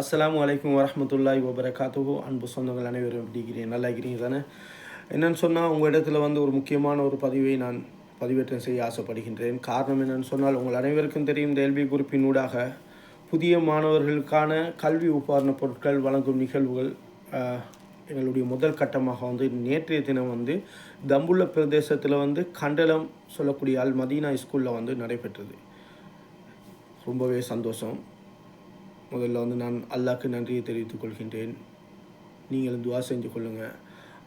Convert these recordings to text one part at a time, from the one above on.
அஸ்லாம் அலைக்கும் வரமத்துல்லாய் வபரகாத்துகு அன்பு சொந்தங்கள் அனைவரும் எப்படி இருக்கிறீங்க? நல்லா இருக்கிறீங்க தானே? என்னென்னு சொன்னால் உங்கள் இடத்துல வந்து ஒரு முக்கியமான ஒரு பதிவை நான் பதிவேற்றம் செய்ய ஆசைப்படுகின்றேன். காரணம் என்னென்னு சொன்னால் உங்கள் அனைவருக்கும் தெரியும் இந்த எல்பி குறிப்பினூடாக புதிய மாணவர்களுக்கான கல்வி உபகரண பொருட்கள் வழங்கும் நிகழ்வுகள் எங்களுடைய முதல் கட்டமாக வந்து நேற்றைய தினம் வந்து தம்புள்ள பிரதேசத்தில் வந்து கண்டலம் சொல்லக்கூடிய அல் மதீனா ஸ்கூலில் வந்து நடைபெற்றது. ரொம்பவே சந்தோஷம். முதல்ல வந்து நான் அல்லாஹ்க்கு நன்றியை தெரிவித்துக் கொள்கின்றேன். நீங்களும் துவா செஞ்சு கொள்ளுங்கள்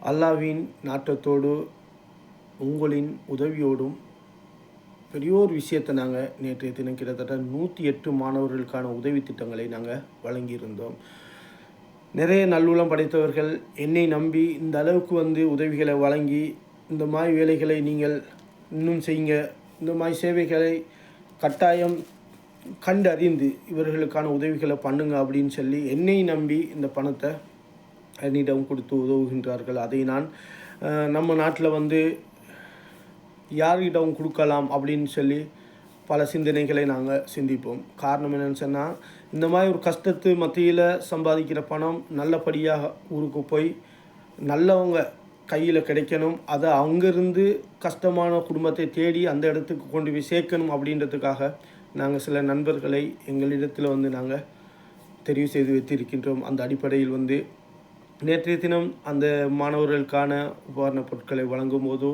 அல்லாஹ்வின் நாட்டத்தோடு உங்களின் உதவியோடும் பெரியோர் விஷயத்தை நாங்கள் நேற்றைய தினம் கிட்டத்தட்ட நூற்றி எட்டு மாணவர்களுக்கான உதவி திட்டங்களை நாங்கள் வழங்கியிருந்தோம். நிறைய நல்லூலம் படைத்தவர்கள் என்னை நம்பி இந்த அளவுக்கு வந்து உதவிகளை வழங்கி இந்த மாதிரி வேலைகளை நீங்கள் இன்னும் செய்யுங்க. இந்த மாதிரி சேவைகளை கட்டாயம் கண்டறிந்து இவர்களுக்கான உதவிகளை பண்ணுங்க அப்படின்னு சொல்லி என்னை நம்பி இந்த பணத்தை என்னிடம் கொடுத்து உதவுகின்றார்கள். அதை நான் நம்ம நாட்டில் வந்து யாரிடம் கொடுக்கலாம் அப்படின்னு சொல்லி பல சிந்தனைகளை நாங்கள் சிந்திப்போம். காரணம் என்னன்னு சொன்னால் இந்த மாதிரி ஒரு கஷ்டத்து மத்தியில் சம்பாதிக்கிற பணம் நல்லபடியாக ஊருக்கு போய் நல்லவங்க கையில் கிடைக்கணும். அதை அங்கேருந்து கஷ்டமான குடும்பத்தை தேடி அந்த இடத்துக்கு கொண்டு போய் சேர்க்கணும் அப்படின்றதுக்காக நாங்கள் சில நண்பர்களை எங்களிடத்தில் வந்து நாங்கள் தெரிவு செய்து வைத்திருக்கின்றோம். அந்த அடிப்படையில் வந்து நேற்றைய தினம் அந்த மாணவர்களுக்கான உபகரணப் பொருட்களை வழங்கும் போதோ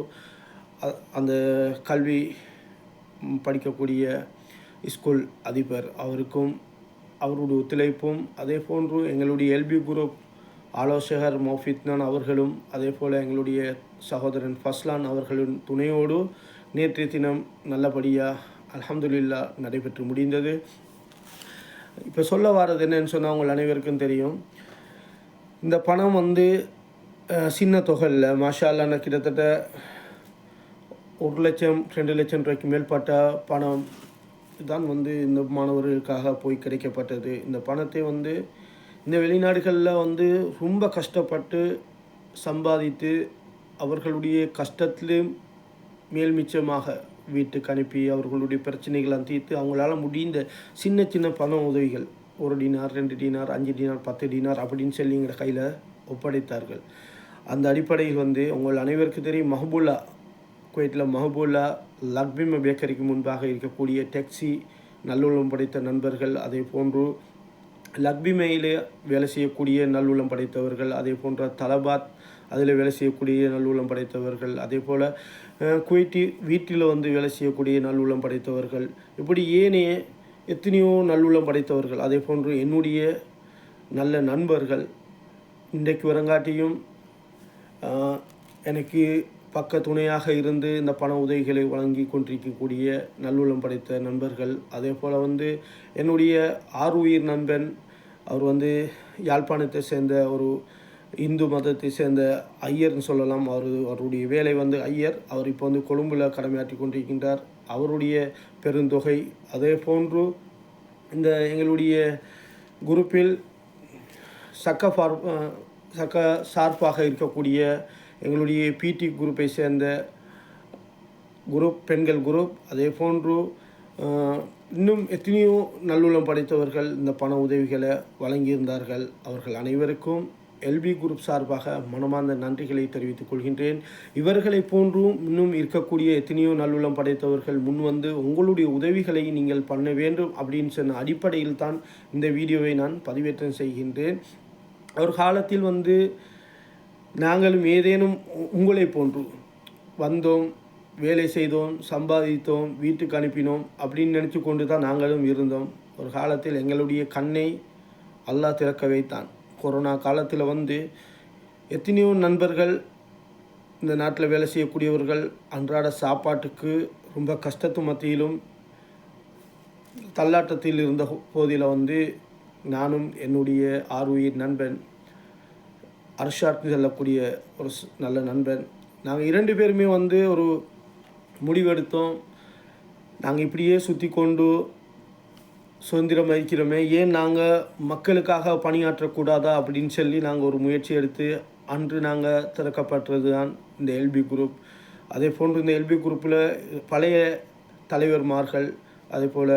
அந்த கல்வி படிக்கக்கூடிய ஸ்கூல் அதிபர் அவருக்கும் அவருடைய ஒத்துழைப்பும் அதே போன்று எங்களுடைய எல்பி குரூப் ஆலோசகர் மௌஃபித்னான் அவர்களும் அதே போல் எங்களுடைய சகோதரன் ஃபஸ்லான் அவர்களின் துணையோடு நேற்றைய தினம் நல்லபடியாக அலமதுல்லா நடைபெற்று முடிந்தது. இப்போ சொல்ல வர்றது என்னன்னு சொன்னால் உங்கள் அனைவருக்கும் தெரியும். இந்த பணம் வந்து சின்ன தொகையில் இல்லை கிட்டத்தட்ட ஒரு லட்சம் ரெண்டு லட்சம் ரூபாய்க்கு மேற்பட்ட பணம் தான் வந்து இந்த மாணவர்களுக்காக போய் கிடைக்கப்பட்டது. இந்த பணத்தை வந்து இந்த வெளிநாடுகளில் வந்து ரொம்ப கஷ்டப்பட்டு சம்பாதித்து அவர்களுடைய கஷ்டத்திலும் மேல் மிச்சமாக வீட்டுக்கு அனுப்பி அவர்களுடைய பிரச்சனைகளை தீர்த்து அவங்களால முடிந்த சின்ன சின்ன பண உதவிகள் ஒரு டினார் ரெண்டு டினார் அஞ்சு டினார் பத்து டினார் அப்படின்னு சொல்லி எங்கள் கையில் ஒப்படைத்தார்கள். அந்த அடிப்படையில் வந்து உங்கள் அனைவருக்கும் தெரியும் மஹபூலா குவைத்தில் மஹபூலா லக்பிம பேக்கரிக்கு முன்பாக இருக்கக்கூடிய டெக்ஸி நல்லுள்ளம் படைத்த நண்பர்கள் அதே போன்று லக்பிமையிலே வேலை செய்யக்கூடிய நல்லுள்ளம் படைத்தவர்கள் அதே போன்ற தலபாத் அதில் வேலை செய்யக்கூடிய நல்லுள்ளம் படைத்தவர்கள் அதே போல் குவைட்டி வீட்டில் வந்து வேலை செய்யக்கூடிய நல்லுள்ளம் படைத்தவர்கள் இப்படி ஏனைய எத்தனையோ நல்லுள்ளம் படைத்தவர்கள் அதே போன்று என்னுடைய நல்ல நண்பர்கள் இன்றைக்கு வரங்காட்டியும் எனக்கு பக்க துணையாக இருந்து இந்த பண உதவிகளை வழங்கி கொண்டிருக்கக்கூடிய நல்லுள்ளம் படைத்த நண்பர்கள் அதே போல் வந்து என்னுடைய ஆறு உயிர் நண்பன் அவர் வந்து யாழ்ப்பாணத்தை சேர்ந்த ஒரு இந்து மதத்தை சேர்ந்த ஐயர்னு சொல்லலாம். அவர் அவருடைய வேலை வந்து ஐயர். அவர் இப்போ வந்து கொழும்பில் கடமையாற்றி கொண்டிருக்கின்றார். அவருடைய பெருந்தொகை. அதே போன்று இந்த எங்களுடைய குரூப்பில் சக்க ஃபார் சக்க சார்பாக இருக்கக்கூடிய எங்களுடைய பிடி குரூப்பை சேர்ந்த குரூப் பெண்கள் குரூப். அதே போன்று இன்னும் எத்தனையோ நல்லுள்ளம் படைத்தவர்கள் இந்த பண உதவிகளை வழங்கியிருந்தார்கள். அவர்கள் அனைவருக்கும் எல்பி குரூப் சார்பாக மனமார்ந்த நன்றிகளை தெரிவித்துக் கொள்கின்றேன். இவர்களை போன்றும் இன்னும் இருக்கக்கூடிய எத்தனையோ நல்லுள்ளம் படைத்தவர்கள் முன் வந்து உங்களுடைய உதவிகளை நீங்கள் பண்ண வேண்டும் அப்படின்னு சொன்ன அடிப்படையில் தான் இந்த வீடியோவை நான் பதிவேற்றம் செய்கின்றேன். ஒரு காலத்தில் வந்து நாங்களும் ஏதேனும் உ- உங்களை போன்று வந்தோம் வேலை செய்தோம் சம்பாதித்தோம் வீட்டுக்கு அனுப்பினோம் அப்படின்னு நினச்சி கொண்டு தான் நாங்களும் இருந்தோம். ஒரு காலத்தில் எங்களுடைய கண்ணை அல்லாஹ் திறக்க வைத்தான். கொரோனா காலத்தில் வந்து எத்தனையோ நண்பர்கள் இந்த நாட்டில் வேலை செய்யக்கூடியவர்கள் அன்றாட சாப்பாட்டுக்கு ரொம்ப கஷ்டத்து மத்தியிலும் தள்ளாட்டத்தில் இருந்த போதில் வந்து நானும் என்னுடைய ஆர்வீர் நண்பன் அர்ஷாட்னு சொல்லக்கூடிய ஒரு நல்ல நண்பன். நாங்கள் இரண்டு பேருமே வந்து ஒரு முடிவெடுத்தோம். நாங்கள் இப்படியே சுற்றி கொண்டு சுதந்திரம் இருக்கிறோமே. ஏன் நாங்கள் மக்களுக்காக பணியாற்றக்கூடாதா அப்படின்னு சொல்லி நாங்கள் ஒரு முயற்சி எடுத்து அன்று நாங்கள் திறக்கப்பட்டது தான் இந்த எல்பி குரூப் அதே போன்று இந்த எல்பி குரூப்பில் பழைய தலைவர்மார்கள் அதே போல்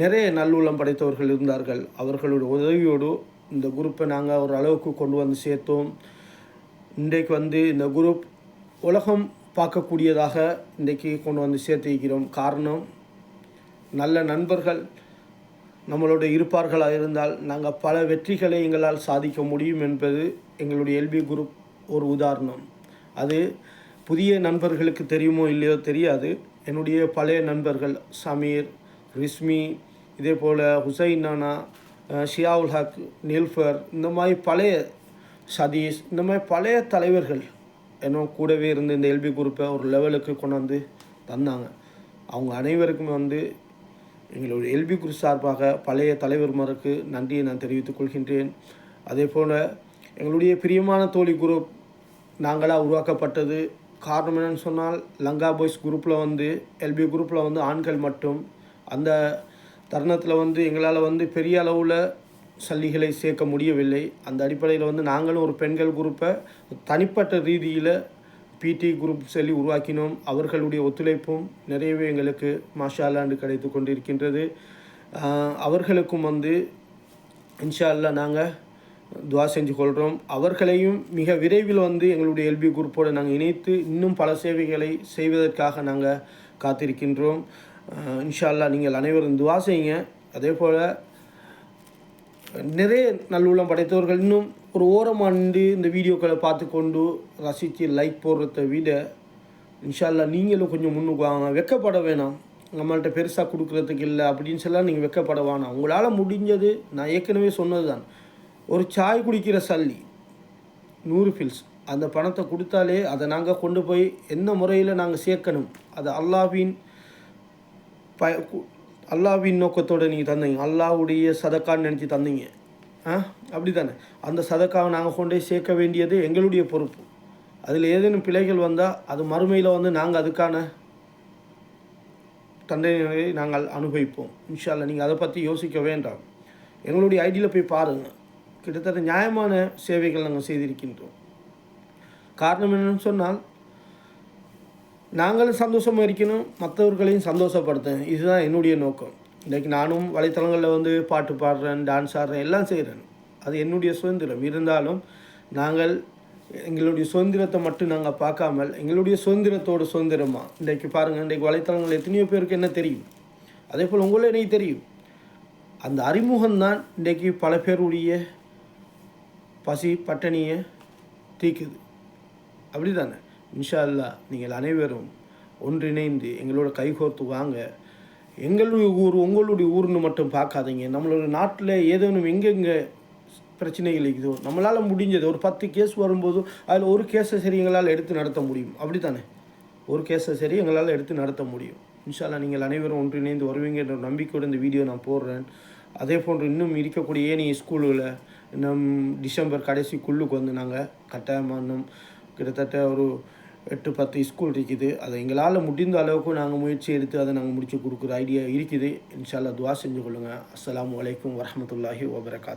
நிறைய நல்லுள்ளம் படைத்தவர்கள் இருந்தார்கள். அவர்களுடைய உதவியோடு இந்த குரூப்பை நாங்கள் ஒரு அளவுக்கு கொண்டு வந்து சேர்த்தோம். இன்றைக்கு வந்து இந்த குரூப் உலகம் பார்க்கக்கூடியதாக இன்றைக்கு கொண்டு வந்து சேர்த்திருக்கிறோம் காரணம் நல்ல நண்பர்கள் நம்மளோட இருப்பார்களாக இருந்தால் நாங்கள் பல வெற்றிகளை எங்களால் சாதிக்க முடியும் என்பது எங்களுடைய எல்பி குரூப் ஒரு உதாரணம். அது புதிய நண்பர்களுக்கு தெரியுமோ இல்லையோ தெரியாது. என்னுடைய பழைய நண்பர்கள் சமீர் ரிஸ்மி இதே போல் ஹுசைன் நானா ஷியாவுல் ஹக் நில்ஃபர் இந்த மாதிரி பழைய சதீஷ் இந்த மாதிரி பழைய தலைவர்கள் இன்னும் கூடவே இருந்து இந்த எல்பி குரூப்பை ஒரு லெவலுக்கு கொண்டு வந்து தந்தாங்க. அவங்க அனைவருக்குமே வந்து எங்களுடைய எல்பி குரூப் சார்பாக பழைய தலைவர்மாருக்கு நன்றியை நான் தெரிவித்துக் கொள்கின்றேன். அதே போல் எங்களுடைய பிரியமான தோழி குரூப் நாங்களாக உருவாக்கப்பட்டது. காரணம் என்னன்னு சொன்னால் லங்கா பாய்ஸ் குரூப்பில் வந்து எல்பி குரூப்பில் வந்து ஆண்கள் மட்டும். அந்த தருணத்தில் வந்து எங்களால் வந்து பெரிய அளவில் சல்லிகளை சேர்க்க முடியவில்லை. அந்த அடிப்படையில் வந்து நாங்களும் ஒரு பெண்கள் குரூப்பை தனிப்பட்ட ரீதியில் பிடி குரூப் சொல்லி உருவாக்கினோம். அவர்களுடைய ஒத்துழைப்பும் நிறையவே எங்களுக்கு மாஷாலாண்டு கிடைத்து கொண்டிருக்கின்றது. அவர்களுக்கும் வந்து இன்ஷா அல்லாஹ் நாங்கள் துவா செஞ்சு கொள்கிறோம் அவர்களையும் மிக விரைவில் வந்து எங்களுடைய எல்பி குரூப்போடு நாங்கள் இணைத்து இன்னும் பல சேவைகளை செய்வதற்காக நாங்கள் காத்திருக்கின்றோம். இன்ஷா அல்லாஹ் நீங்கள் அனைவரும் துவா செய்யுங்க. அதே போல் நிறைய நல்லுள்ளம் படைத்தவர்கள் இன்னும் ஒரு ஓரமாக நின்று இந்த வீடியோக்களை பார்த்து கொண்டு ரசித்து லைக் போடுறத விட இன்ஷால்லா நீங்களும் கொஞ்சம் முன்னுக்கு வாங்க. வெக்கப்பட வேணாம். நம்மள்கிட்ட பெருசாக கொடுக்குறதுக்கு இல்லை அப்படின்னு சொல்லலாம் நீங்கள் வெக்கப்பட வேணாம். உங்களால் முடிஞ்சது நான் ஏற்கனவே சொன்னது தான் ஒரு சாய் குடிக்கிற சல்லி நூறு ஃபில்ஸ் அந்த பணத்தை கொடுத்தாலே அதை நாங்கள் கொண்டு போய் எந்த முறையில் நாங்கள் சேர்க்கணும்? அது அல்லாவின் ப அல்லாவின் நோக்கத்தோடு நீங்கள் தந்தீங்க. அல்லாவுடைய சதக்கான்னு நினச்சி தந்தீங்க. அப்படி தானே அந்த சதக்காவை நாங்கள் கொண்டு போய் சேர்க்க வேண்டியது எங்களுடைய பொறுப்பு. அதில் ஏதேனும் பிழைகள் வந்தால் அது மறுமையில் வந்து நாங்கள் அதுக்கான தண்டனையை நாங்கள் அனுபவிப்போம். இன்ஷால்ல நீங்கள் அதை பற்றி யோசிக்க வேண்டாம். எங்களுடைய ஐடியில் போய் பாருங்கள் கிட்டத்தட்ட நியாயமான சேவைகள் நாங்கள் செய்திருக்கின்றோம். காரணம் என்னென்னு சொன்னால் நாங்களும் சந்தோஷமாக இருக்கணும் மற்றவர்களையும் சந்தோஷப்படுத்தேன் இதுதான் என்னுடைய நோக்கம். இன்றைக்கி நானும் வலைத்தளங்களில் வந்து பாட்டு பாடுறேன் டான்ஸ் ஆடுறேன் எல்லாம் செய்கிறேன் அது என்னுடைய சுதந்திரம். இருந்தாலும் நாங்கள் எங்களுடைய சுதந்திரத்தை மட்டும் நாங்கள் பார்க்காமல் எங்களுடைய சுதந்திரத்தோட சுதந்திரமாக இன்றைக்கு பாருங்கள் இன்றைக்கு வலைத்தளங்கள் எத்தனையோ பேருக்கு என்ன தெரியும்? அதே போல் உங்களும் எனக்கு தெரியும். அந்த அறிமுகம்தான் இன்றைக்கு பல பேருடைய பசி பட்டணியை தீக்குது. அப்படி தானே இன்ஷா அல்லாஹ் நீங்கள் அனைவரும் ஒன்றிணைந்து எங்களோட கைகோர்த்து வாங்க. எங்களுடைய ஊர் உங்களுடைய ஊர்னு மட்டும் பார்க்காதீங்க. நம்மளோட நாட்டில் ஏதேனும் எங்கெங்கே பிரச்சனைகள் இருக்குதோ நம்மளால் முடிஞ்சது ஒரு பத்து கேஸ் வரும்போது அதில் ஒரு கேஸை சரி எங்களால் எடுத்து நடத்த முடியும். அப்படி தானே ஒரு கேஸை சரி எங்களால் எடுத்து நடத்த முடியும். இன்ஷால்லா நீங்கள் அனைவரும் ஒன்றிணைந்து வருவீங்கன்ற ஒரு நம்பிக்கையோடு இந்த வீடியோ நான் போடுறேன். அதே போன்று இன்னும் இருக்கக்கூடிய ஏனைய ஸ்கூலில் இன்னும் டிசம்பர் கடைசிக்குள்ளுக்கு வந்து நாங்கள் கட்டாயமாக இன்னும் கிட்டத்தட்ட ஒரு எட்டு பத்து ஸ்கூல் இருக்குது. அதை எங்களால் முடிந்த அளவுக்கு நாங்கள் முயற்சி எடுத்து அதை நாங்கள் முடித்து கொடுக்குற ஐடியா இருக்குது. இன்ஷால்லா துவா செஞ்சு கொள்ளுங்கள் அஸ்லாம் வலைக்கம் வரமத்துல்லாஹி வபரகாத்.